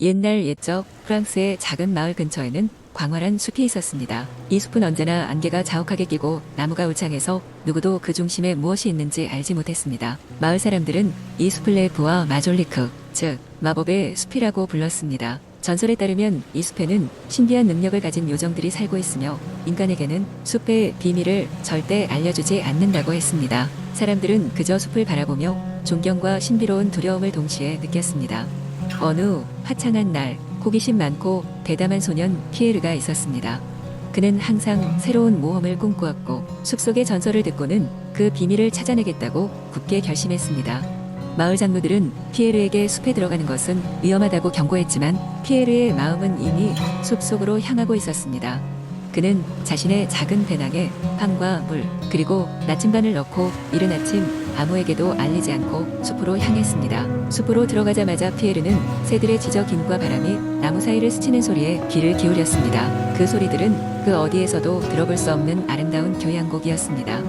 옛날 옛적 프랑스의 작은 마을 근처에는 광활한 숲이 있었습니다. 이 숲은 언제나 안개가 자욱하게 끼고 나무가 울창해서 누구도 그 중심에 무엇이 있는지 알지 못했습니다. 마을 사람들은 이 숲을 네프와 마졸리크, 즉 마법의 숲이라고 불렀습니다. 전설에 따르면 이 숲에는 신비한 능력을 가진 요정들이 살고 있으며 인간에게는 숲의 비밀을 절대 알려주지 않는다고 했습니다. 사람들은 그저 숲을 바라보며 존경과 신비로운 두려움을 동시에 느꼈습니다. 어느 화창한 날 호기심 많고 대담한 소년 피에르가 있었습니다. 그는 항상 새로운 모험을 꿈꾸었고 숲속의 전설을 듣고는 그 비밀을 찾아내겠다고 굳게 결심했습니다. 마을 장로들은 피에르에게 숲에 들어가는 것은 위험하다고 경고했지만 피에르의 마음은 이미 숲속으로 향하고 있었습니다. 그는 자신의 작은 배낭에 빵과 물 그리고 나침반을 넣고 이른 아침 아무에게도 알리지 않고 숲으로 향했습니다. 숲으로 들어가자마자 피에르는 새들의 지저김과 바람이 나무 사이를 스치는 소리에 귀를 기울였습니다. 그 소리들은 그 어디에서도 들어볼 수 없는 아름다운 교향곡이었습니다.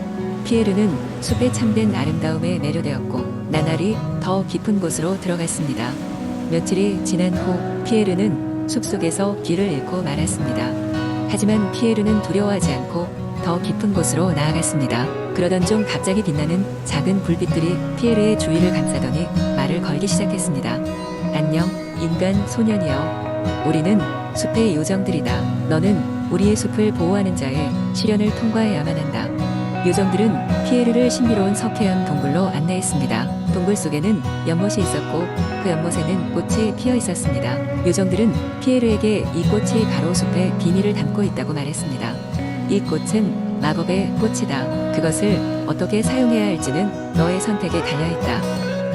피에르는 숲의 참된 아름다움에 매료되었고 나날이 더 깊은 곳으로 들어갔습니다. 며칠이 지난 후 피에르는 숲속에서 길을 잃고 말았습니다. 하지만 피에르는 두려워하지 않고 더 깊은 곳으로 나아갔습니다. 그러던 중 갑자기 빛나는 작은 불빛들이 피에르의 주위를 감싸더니 말을 걸기 시작했습니다. 안녕, 인간 소년이여. 우리는 숲의 요정들이다. 너는 우리의 숲을 보호하는 자의 시련을 통과해야만 한다. 요정들은 피에르를 신비로운 석회암 동굴로 안내했습니다. 동굴 속에는 연못이 있었고 그 연못에는 꽃이 피어 있었습니다. 요정들은 피에르에게 이 꽃이 바로 숲의 비밀을 담고 있다고 말했습니다. 이 꽃은 마법의 꽃이다. 그것을 어떻게 사용해야 할지는 너의 선택에 달려있다.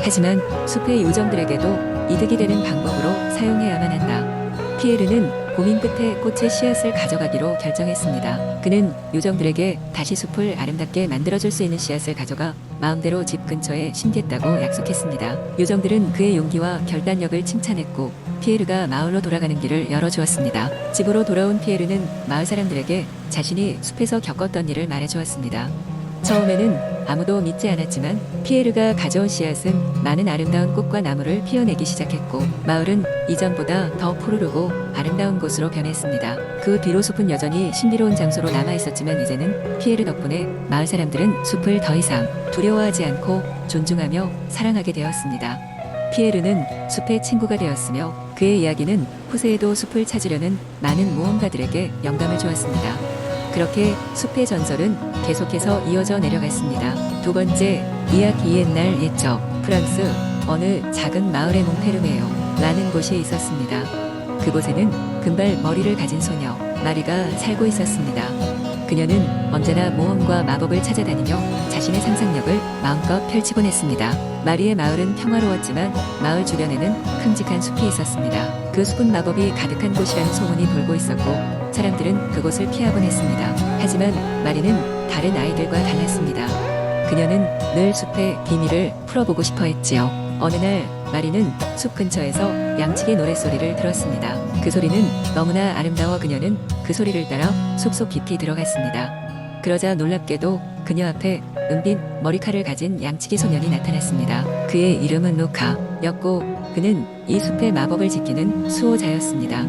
하지만 숲의 요정들에게도 이득이 되는 방법으로 사용해야만 한다. 피에르는 고민 끝에 꽃의 씨앗을 가져가기로 결정했습니다. 그는 요정들에게 다시 숲을 아름답게 만들어줄 수 있는 씨앗을 가져가 마음대로 집 근처에 심겠다고 약속했습니다. 요정들은 그의 용기와 결단력을 칭찬했고 피에르가 마을로 돌아가는 길을 열어주었습니다. 집으로 돌아온 피에르는 마을 사람들에게 자신이 숲에서 겪었던 일을 말해주었습니다. 처음에는 아무도 믿지 않았지만 피에르가 가져온 씨앗은 많은 아름다운 꽃과 나무를 피어내기 시작했고 마을은 이전보다 더 푸르르고 아름다운 곳으로 변했습니다. 그 뒤로 숲은 여전히 신비로운 장소로 남아 있었지만 이제는 피에르 덕분에 마을 사람들은 숲을 더 이상 두려워하지 않고 존중하며 사랑하게 되었습니다. 피에르는 숲의 친구가 되었으며 그의 이야기는 후세에도 숲을 찾으려는 많은 모험가들에게 영감을 주었습니다. 그렇게 숲의 전설은 계속해서 이어져 내려갔습니다. 두 번째, 이야기 옛날 옛적 프랑스 어느 작은 마을의 몽페르메요 라는 곳이 있었습니다. 그곳에는 금발 머리를 가진 소녀 마리가 살고 있었습니다. 그녀는 언제나 모험과 마법을 찾아다니며 자신의 상상력을 마음껏 펼치곤 했습니다. 마리의 마을은 평화로웠지만 마을 주변에는 큼직한 숲이 있었습니다. 그 숲은 마법이 가득한 곳이라는 소문이 돌고 있었고 사람들은 그곳을 피하곤 했습니다. 하지만 마리는 다른 아이들과 달랐습니다. 그녀는 늘 숲의 비밀을 풀어보고 싶어 했지요. 어느 날 마리는 숲 근처에서 양치기 노랫소리를 들었습니다. 그 소리는 너무나 아름다워 그녀는 그 소리를 따라 숲속 깊이 들어갔습니다. 그러자 놀랍게도 그녀 앞에 은빛 머리칼을 가진 양치기 소년이 나타났습니다. 그의 이름은 루카였고 그는 이 숲의 마법을 지키는 수호자였습니다.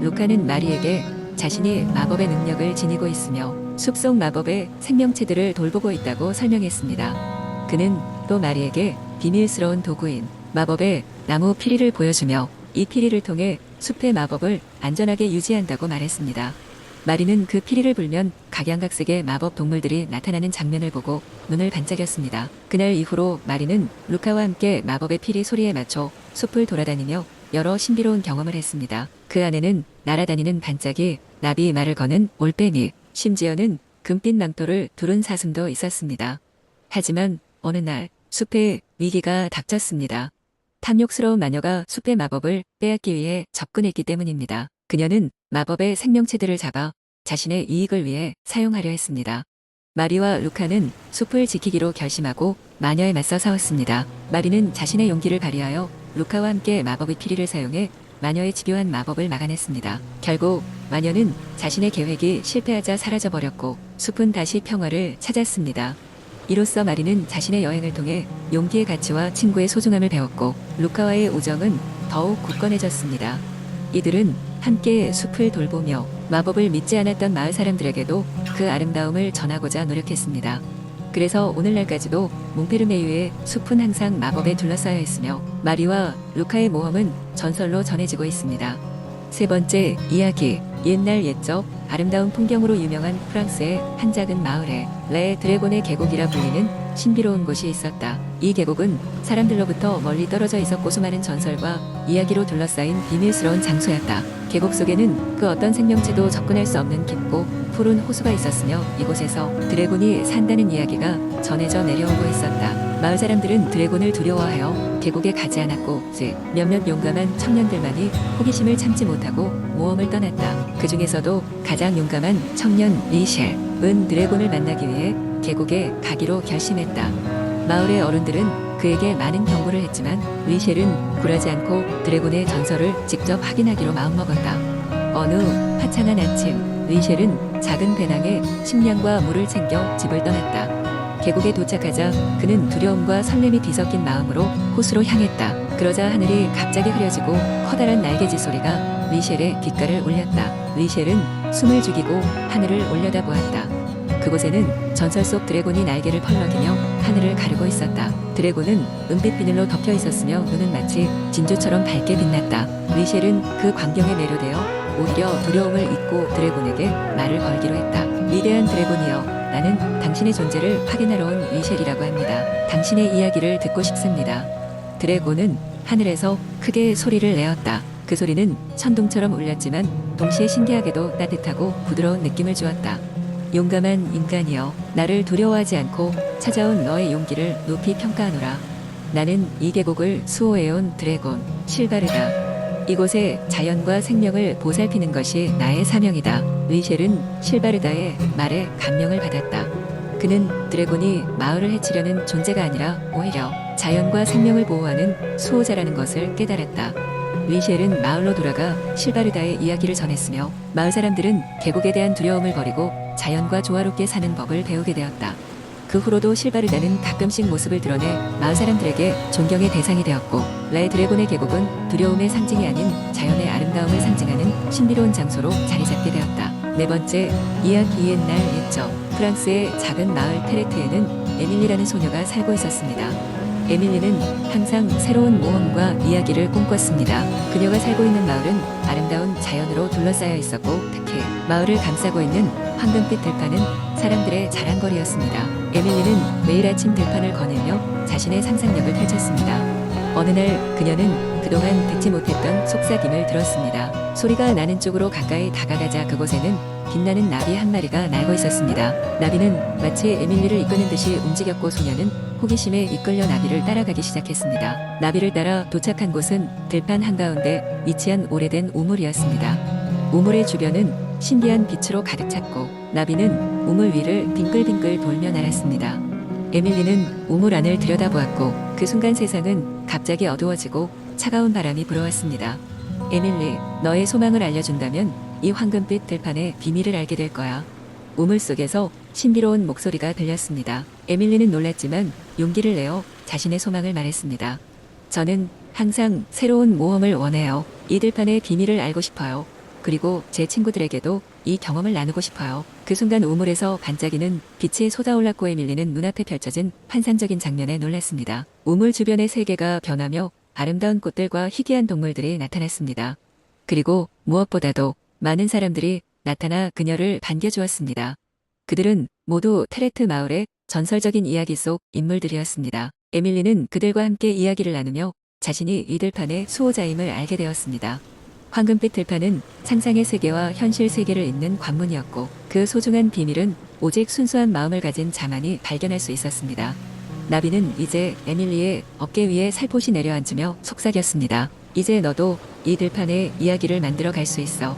루카는 마리에게 자신이 마법의 능력을 지니고 있으며 숲속 마법의 생명체들을 돌보고 있다고 설명했습니다. 그는 또 마리에게 비밀스러운 도구인 마법의 나무 피리를 보여주며 이 피리를 통해 숲의 마법을 안전하게 유지한다고 말했습니다. 마리는 그 피리를 불면 각양각색의 마법 동물들이 나타나는 장면을 보고 눈을 반짝였습니다. 그날 이후로 마리는 루카와 함께 마법의 피리 소리에 맞춰 숲을 돌아다니며 여러 신비로운 경험을 했습니다. 그 안에는 날아다니는 반짝이, 나비 말을 거는 올빼미, 심지어는 금빛 망토를 두른 사슴도 있었습니다. 하지만 어느 날 숲에 위기가 닥쳤습니다. 탐욕스러운 마녀가 숲의 마법을 빼앗기 위해 접근했기 때문입니다. 그녀는 마법의 생명체들을 잡아 자신의 이익을 위해 사용하려 했습니다. 마리와 루카는 숲을 지키기로 결심하고 마녀에 맞서 싸웠습니다. 마리는 자신의 용기를 발휘하여 루카와 함께 마법의 피리를 사용해 마녀의 집요한 마법을 막아냈습니다. 결국 마녀는 자신의 계획이 실패하자 사라져버렸고 숲은 다시 평화를 찾았습니다. 이로써 마리는 자신의 여행을 통해 용기의 가치와 친구의 소중함을 배웠고 루카와의 우정은 더욱 굳건해졌습니다. 이들은 함께 숲을 돌보며 마법을 믿지 않았던 마을 사람들에게도 그 아름다움을 전하고자 노력했습니다. 그래서 오늘날까지도 몽페르메유의 숲은 항상 마법에 둘러싸여 있으며 마리와 루카의 모험은 전설로 전해지고 있습니다. 세 번째 이야기 옛날 옛적 아름다운 풍경으로 유명한 프랑스의 한 작은 마을에 레 드래곤의 계곡이라 불리는 신비로운 곳이 있었다. 이 계곡은 사람들로부터 멀리 떨어져 있었고 수많은 전설과 이야기로 둘러싸인 비밀스러운 장소였다. 계곡 속에는 그 어떤 생명체도 접근할 수 없는 깊고 푸른 호수가 있었으며 이곳에서 드래곤이 산다는 이야기가 전해져 내려오고 있었다. 마을 사람들은 드래곤을 두려워하여 계곡에 가지 않았고 즉 몇몇 용감한 청년들만이 호기심을 참지 못하고 모험을 떠났다. 그 중에서도 가장 용감한 청년 리셸은 드래곤을 만나기 위해 계곡에 가기로 결심했다. 마을의 어른들은 그에게 많은 경고를 했지만 리셸은 굴하지 않고 드래곤의 전설을 직접 확인하기로 마음먹었다. 어느 화창한 아침, 리셸은 작은 배낭에 식량과 물을 챙겨 집을 떠났다. 계곡에 도착하자 그는 두려움과 설렘이 뒤섞인 마음으로 호수로 향했다. 그러자 하늘이 갑자기 흐려지고 커다란 날개짓 소리가 리셸의 귓가를 울렸다. 리셸은 숨을 죽이고 하늘을 올려다보았다. 그곳에는 전설 속 드래곤이 날개를 펄럭이며 하늘을 가르고 있었다. 드래곤은 은빛 비늘로 덮여 있었으며 눈은 마치 진주처럼 밝게 빛났다. 리셸은 그 광경에 매료되어 오히려 두려움을 잊고 드래곤에게 말을 걸기로 했다. 위대한 드래곤이여, 나는 당신의 존재를 확인하러 온 리셸이라고 합니다. 당신의 이야기를 듣고 싶습니다. 드래곤은 하늘에서 크게 소리를 내었다. 그 소리는 천둥처럼 울렸지만 동시에 신기하게도 따뜻하고 부드러운 느낌을 주었다. 용감한 인간이여, 나를 두려워하지 않고 찾아온 너의 용기를 높이 평가하노라. 나는 이 계곡을 수호해온 드래곤, 실바르다. 이곳에 자연과 생명을 보살피는 것이 나의 사명이다. 리셸은 실바르다의 말에 감명을 받았다. 그는 드래곤이 마을을 해치려는 존재가 아니라 오히려 자연과 생명을 보호하는 수호자라는 것을 깨달았다. 리셸은 마을로 돌아가 실바르다의 이야기를 전했으며 마을 사람들은 계곡에 대한 두려움을 버리고 자연과 조화롭게 사는 법을 배우게 되었다. 그 후로도 실바르다는 가끔씩 모습을 드러내 마을 사람들에게 존경의 대상이 되었고 레 드래곤의 계곡은 두려움의 상징이 아닌 자연의 아름다움을 상징하는 신비로운 장소로 자리 잡게 되었다. 네 번째, 이야기 옛날 옛적 프랑스의 작은 마을 테레트에는 에밀리라는 소녀가 살고 있었습니다. 에밀리는 항상 새로운 모험과 이야기를 꿈꿨습니다. 그녀가 살고 있는 마을은 아름다운 자연으로 둘러싸여 있었고 특히 마을을 감싸고 있는 황금빛 들판은 사람들의 자랑거리였습니다. 에밀리는 매일 아침 들판을 거닐며 자신의 상상력을 펼쳤습니다. 어느 날 그녀는 그동안 듣지 못했던 속삭임을 들었습니다. 소리가 나는 쪽으로 가까이 다가가자 그곳에는 빛나는 나비 한 마리가 날고 있었습니다. 나비는 마치 에밀리를 이끄는 듯이 움직였고 소녀는 호기심에 이끌려 나비를 따라가기 시작했습니다. 나비를 따라 도착한 곳은 들판 한가운데 위치한 오래된 우물이었습니다. 우물의 주변은 신비한 빛으로 가득 찼고 나비는 우물 위를 빙글빙글 돌며 날았습니다. 에밀리는 우물 안을 들여다보았고 그 순간 세상은 갑자기 어두워지고 차가운 바람이 불어왔습니다. 에밀리, 너의 소망을 알려준다면 이 황금빛 들판의 비밀을 알게 될 거야. 우물 속에서 신비로운 목소리가 들렸습니다. 에밀리는 놀랐지만 용기를 내어 자신의 소망을 말했습니다. 저는 항상 새로운 모험을 원해요. 이 들판의 비밀을 알고 싶어요. 그리고 제 친구들에게도 이 경험을 나누고 싶어요. 그 순간 우물에서 반짝이는 빛이 쏟아올랐고 에밀리는 눈앞에 펼쳐진 환상적인 장면에 놀랐습니다. 우물 주변의 세계가 변하며 아름다운 꽃들과 희귀한 동물들이 나타났습니다. 그리고 무엇보다도 많은 사람들이 나타나 그녀를 반겨주었습니다. 그들은 모두 테레트 마을의 전설적인 이야기 속 인물들이었습니다. 에밀리는 그들과 함께 이야기를 나누며 자신이 이 들판의 수호자임을 알게 되었습니다. 황금빛 들판은 상상의 세계와 현실 세계를 잇는 관문이었고 그 소중한 비밀은 오직 순수한 마음을 가진 자만이 발견할 수 있었습니다. 나비는 이제 에밀리의 어깨 위에 살포시 내려앉으며 속삭였습니다. 이제 너도 이 들판의 이야기를 만들어 갈 수 있어.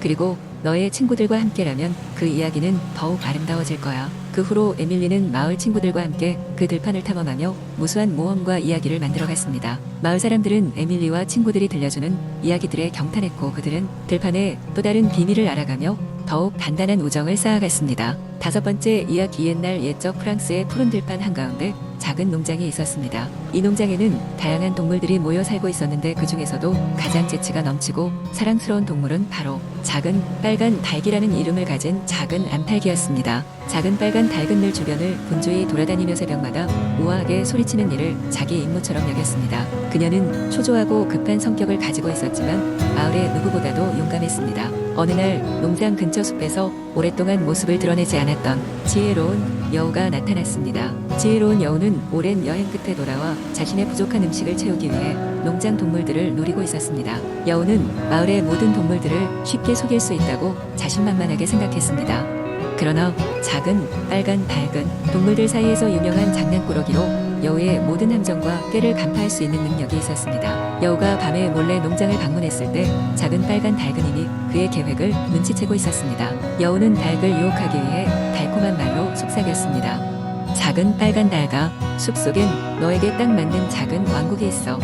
그리고 너의 친구들과 함께라면 그 이야기는 더욱 아름다워질 거야. 그 후로 에밀리는 마을 친구들과 함께 그 들판을 탐험하며 무수한 모험과 이야기를 만들어 갔습니다. 마을 사람들은 에밀리와 친구들이 들려주는 이야기들에 경탄했고 그들은 들판의 또 다른 비밀을 알아가며 더욱 단단한 우정을 쌓아갔습니다. 다섯 번째 이야기 옛날 옛적 프랑스의 푸른 들판 한가운데 작은 농장이 있었습니다. 이 농장에는 다양한 동물들이 모여 살고 있었는데 그 중에서도 가장 재치가 넘치고 사랑스러운 동물은 바로 작은 빨간 닭이라는 이름을 가진 작은 암탉이었습니다. 작은 빨간 닭은 늘 주변을 분주히 돌아다니며 새벽마다 우아하게 소리치는 일을 자기 임무처럼 여겼습니다. 그녀는 초조하고 급한 성격을 가지고 있었지만 마을의 누구보다도 용감했습니다. 어느 날 농장 근처 숲에서 오랫동안 모습을 드러내지 않았던 지혜로운 여우가 나타났습니다. 지혜로운 여우는 오랜 여행 끝에 돌아와 자신의 부족한 음식을 채우기 위해 농장 동물들을 노리고 있었습니다. 여우는 마을의 모든 동물들을 쉽게 속일 수 있다고 자신만만하게 생각했습니다. 그러나 작은 빨간 닭은 동물들 사이에서 유명한 장난꾸러기로 여우의 모든 함정과 꾀를 간파할 수 있는 능력이 있었습니다. 여우가 밤에 몰래 농장을 방문했을 때 작은 빨간 이미 그의 계획을 눈치채고 있었습니다. 여우는 닭을 유혹하기 위해 달콤한 말로 속삭였습니다. 작은 빨간 닭아, 숲속엔 너에게 딱 맞는 작은 왕국이 있어.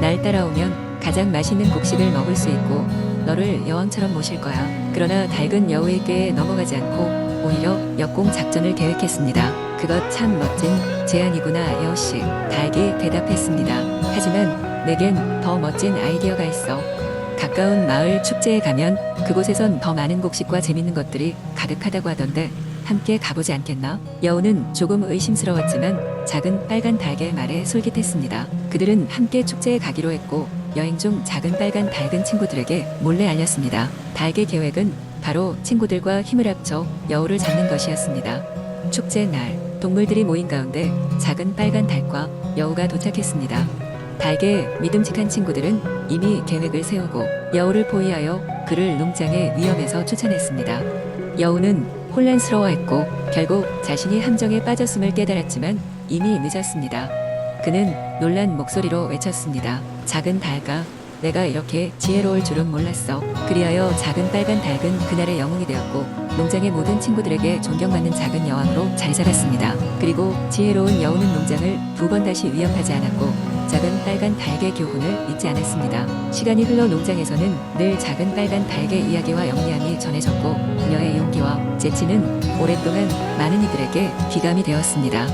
날 따라오면 가장 맛있는 곡식을 먹을 수 있고 너를 여왕처럼 모실 거야. 그러나 닭은 꾀에 넘어가지 않고 오히려 역공 작전을 계획했습니다. 그것 참 멋진 제안이구나, 여우씨. 닭이 대답했습니다. 하지만 내겐 더 멋진 아이디어가 있어. 가까운 마을 축제에 가면 그곳에선 더 많은 곡식과 재밌는 것들이 가득하다고 하던데 함께 가보지 않겠나? 여우는 조금 의심스러웠지만 작은 빨간 닭의 말에 솔깃했습니다. 그들은 함께 축제에 가기로 했고 여행 중 작은 빨간 닭은 친구들에게 몰래 알렸습니다. 닭의 계획은 바로 친구들과 힘을 합쳐 여우를 잡는 것이었습니다. 축제 날 동물들이 모인 가운데 작은 빨간 닭과 여우가 도착했습니다. 닭의 믿음직한 친구들은 이미 계획을 세우고 여우를 포위하여 그를 농장의 위험에서 쫓아냈습니다. 여우는 혼란스러워했고 결국 자신이 함정에 빠졌음을 깨달았지만 이미 늦었습니다. 그는 놀란 목소리로 외쳤습니다. 작은 닭아, 내가 이렇게 지혜로울 줄은 몰랐어. 그리하여 작은 빨간 닭은 그날의 영웅이 되었고 농장의 모든 친구들에게 존경받는 작은 여왕으로 자리 잡았습니다. 그리고 지혜로운 여우는 농장을 두 번 다시 위협하지 않았고 작은 빨간 닭의 교훈을 잊지 않았습니다. 시간이 흘러 농장에서는 늘 작은 빨간 닭의 이야기와 영리함이 전해졌고 그녀의 용기와 재치는 오랫동안 많은 이들에게 귀감이 되었습니다.